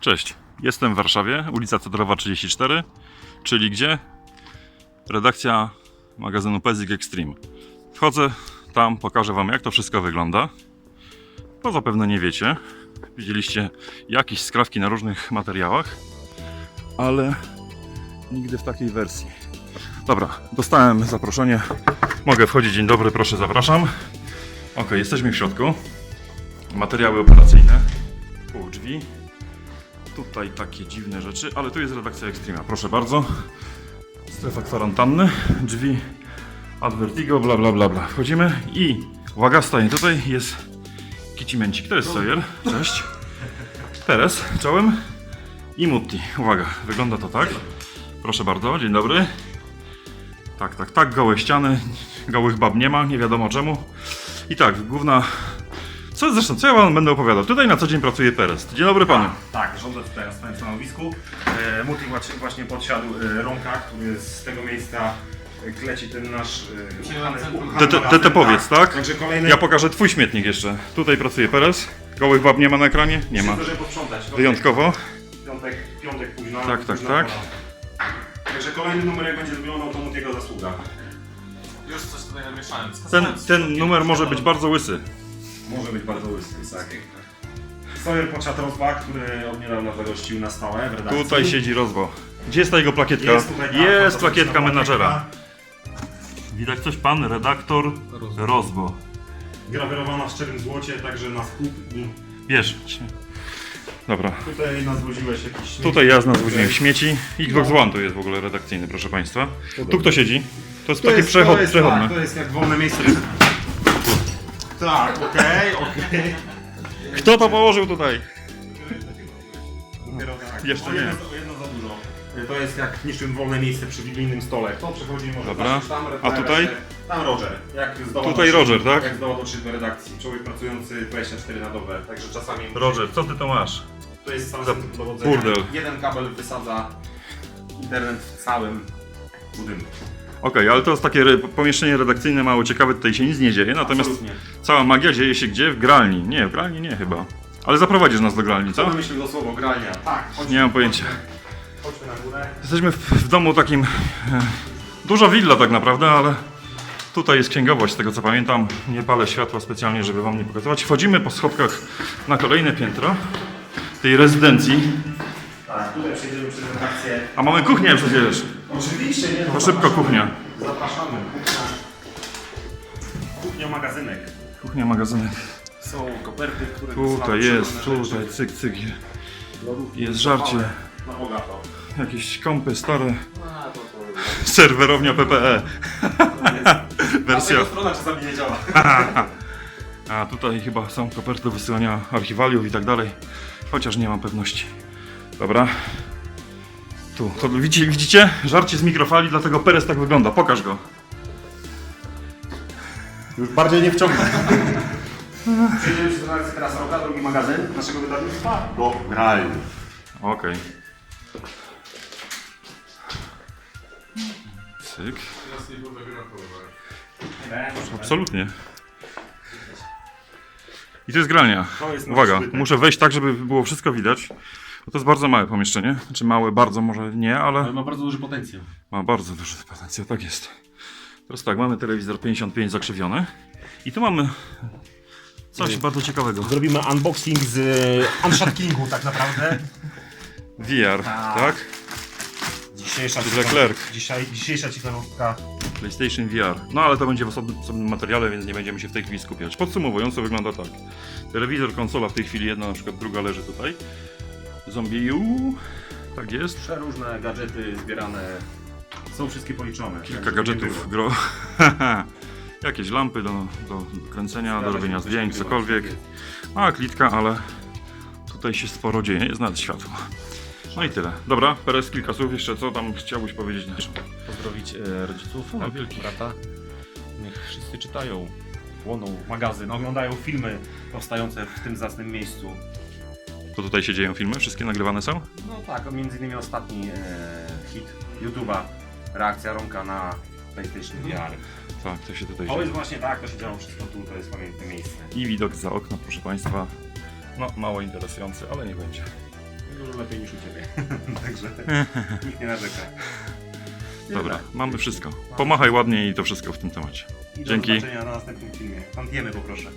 Cześć, jestem w Warszawie, ulica Cedrowa 34, czyli gdzie? Redakcja magazynu Pezik Extreme. Wchodzę tam, pokażę Wam jak to wszystko wygląda. Bo zapewne nie wiecie. Widzieliście jakieś skrawki na różnych materiałach, ale nigdy w takiej wersji. Dobra, dostałem zaproszenie. Mogę wchodzić, dzień dobry, proszę, zapraszam. Ok, jesteśmy w środku. Materiały operacyjne, pół drzwi. Tutaj takie dziwne rzeczy, ale tu jest redakcja Extrema. Proszę bardzo. Strefa kwarantanny, drzwi Advertigo, bla bla bla bla. Wchodzimy i uwaga, staję tutaj, jest Kicimencik. To jest Sawyer. Cześć. Teres, czołem. I Mutti. Uwaga, wygląda to tak. Proszę bardzo, dzień dobry. Tak, tak, tak, gołe ściany. Gołych bab nie ma, nie wiadomo czemu. I tak, główna. Co zresztą, co ja wam będę opowiadał? Tutaj na co dzień pracuje Perez. Dzień dobry panu. Tak, żądę tutaj na swoim stanowisku. E, Muti właśnie- właśnie podsiadł e, Romka, który z tego miejsca e, kleci ten nasz e, ukochany- ukochany Te- te- powiedz, tak? Także kolejny... Ja pokażę twój śmietnik jeszcze. Tutaj pracuje Perez. Gołych bab nie ma na ekranie? Nie ma. Zdążyłem posprzątać. Wyjątkowo. Piątek, piątek późno. Tak, tak, późna tak. pora. Także kolejny numer jak będzie wyglądał, to Mutiego zasługa. Już coś tutaj namieszałem. Ten, ten numer może być bardzo łysy. Może być bardzo łysy, tak. Sawyer podsiadł Rozbach, który od niedawna zagościł na stałe w redakcji. Tutaj siedzi rozbo. Gdzie jest ta jego plakietka? Jest tutaj ta Jest fantastyczna plakietka menadżera. Widać coś pan, redaktor Rozbo. Grawerowana w szczerym złocie, także na skup i Wiesz. Dobra. tutaj nas woziłeś jakiś śmieci. Tutaj ja znalazłem śmieci. Xbox One tu jest w ogóle redakcyjny, proszę państwa. Tu kto siedzi? To jest To takie jest, przechod, to jest, przechodne. Tak, to jest jak wolne miejsce. Tak, okej, okej. Kto to położył tutaj? Dopiero tak. Jeszcze O, nie. Jedno, za- jedno za dużo. To jest jak niczym wolne miejsce przy biblijnym stole. To przechodzi może Dobra. tam, A tutaj? Tam Roger. Jak zdoła Tutaj dotrzeć- Roger, tak? Jak zdoła dotrzeć do redakcji. Człowiek pracujący 24 na dobę, także czasami... Roger, co ty to masz? To jest sam Za dowodzenia. burdel. Jeden kabel wysadza internet w całym budynku. Okej, ale to jest takie re- pomieszczenie redakcyjne mało ciekawe, tutaj się nic nie dzieje, natomiast Absolutnie. cała magia dzieje się gdzie? W gralni. Nie, w gralni nie chyba. Ale zaprowadzisz nas do gralni, Co co? na myśli to słowo gralnia? Tak, chodźmy, Nie mam pojęcia. Chodźmy na górę. Jesteśmy w, w domu takim. E, duża willa tak naprawdę, ale tutaj jest księgowość, z tego co pamiętam. Nie palę światła specjalnie, żeby wam nie pokazywać. Wchodzimy po schodkach na kolejne piętro tej rezydencji. Tak, tutaj przejdziemy przez redakcję. A mamy kuchnię przecież. Oczywiście, nie? To szybko kuchnia. Zapraszamy. Kuchnia, kuchnia magazynek. Kuchnia, magazynek. Są koperty, które Tutaj jest, tutaj, rzeczy. cyk, cyk. Lodówki Jest żarcie. Na bogato. Jakieś kompy stare. A, to, to, Serwerownia PPE. Wersja. strona czasami nie działa. A tutaj chyba są koperty do wysyłania archiwaliów i tak dalej. Chociaż nie mam pewności. Dobra. Tu, to widzicie, widzicie? Żarcie z mikrofali, dlatego Perez tak wygląda. Pokaż go. Już bardziej nie wciągnę. Przejdziemy przez redakcję teraz Roka, drugi magazyn naszego wydawnictwa. Do gralni. Okej. Cyk. Nas. Absolutnie. I to jest gralnia. To jest nasz Uwaga, muszę wejść tak, żeby było wszystko widać. Bo to jest bardzo małe pomieszczenie. Znaczy małe, bardzo może nie, ale ma bardzo duży potencjał. ma bardzo duży potencjał, tak jest. Teraz tak, mamy telewizor 55 zakrzywiony. I tu mamy coś bardzo ciekawego. Zrobimy unboxing z e, tak naprawdę. VR, tak? Dzisiejsza Leclerc. Dzisiaj, dzisiejsza ciekawostka. PlayStation VR. No ale to będzie w osobnym, osobnym materiale, więc nie będziemy się w tej chwili skupiać. Podsumowując, to wygląda tak. Telewizor, konsola w tej chwili jedna, na przykład druga leży tutaj. Zombie U, tak jest. Przeróżne gadżety zbierane. Są wszystkie policzone. Kilka nie gadżetów było. gro. Jakieś lampy do, do kręcenia, do się robienia coś zdjęć, takiego, cokolwiek. tak A, klitka, ale tutaj się sporo dzieje, jest nawet światło. No i tyle. Dobra, Perez, kilka słów jeszcze, co tam chciałbyś powiedzieć naszym? pozdrowić e, rodziców, O, wielki. brata. Niech wszyscy czytają, chłoną. magazyn, oglądają filmy powstające w tym zacnym miejscu. To tutaj się dzieją filmy? Wszystkie nagrywane są? No tak, między innymi ostatni e, hit YouTube'a, reakcja Romka na PlayStation VR. Tak, to się tutaj To dzieje. jest właśnie tak, to się działo wszystko tu, to jest pamiętne miejsce. I widok za okno, proszę Państwa. No, mało interesujący, ale nie będzie. Dużo lepiej niż u Ciebie. Także nikt nie narzeka. Dobra, mamy wszystko. Pomachaj ładnie i to wszystko w tym temacie. I Dzięki. Do zobaczenia na następnym filmie. Pan Diemy poproszę.